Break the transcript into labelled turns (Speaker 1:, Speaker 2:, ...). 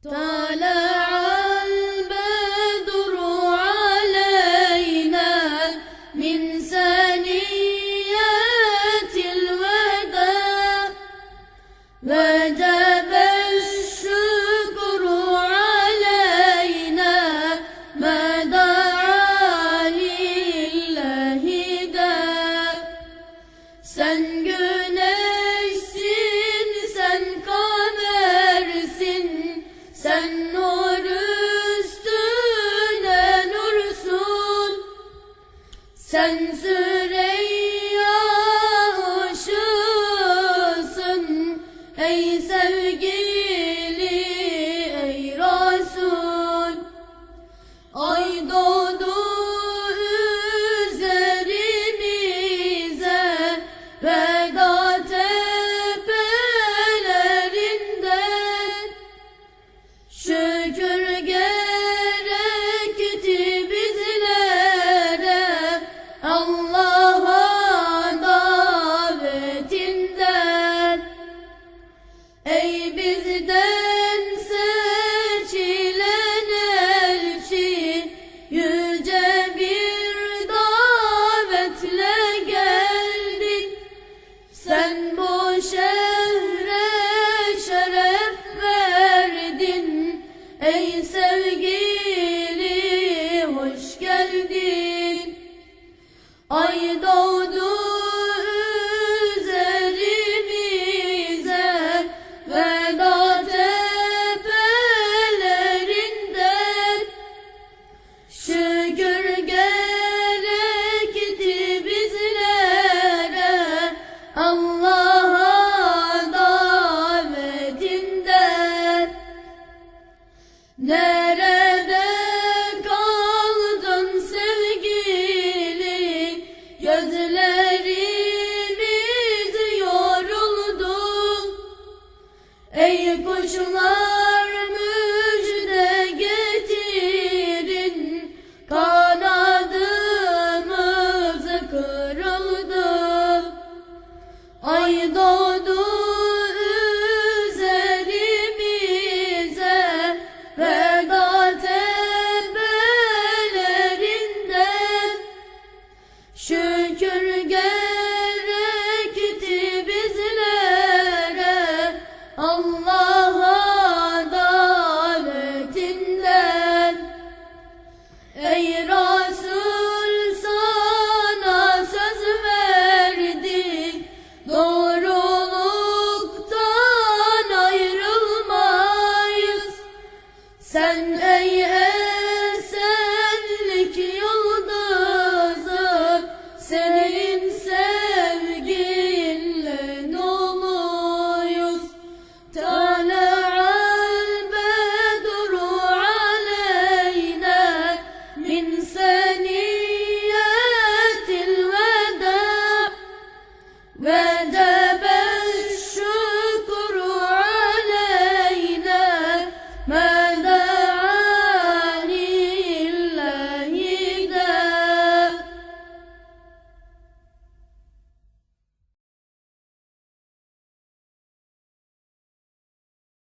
Speaker 1: 对 Sen Süreyya hoşusun ey sevgili ey Resul. Ay doğdu ey sevgi Nerede kaldın sevgili? Gözlerimiz yoruldu. Ey kuşlar شيئا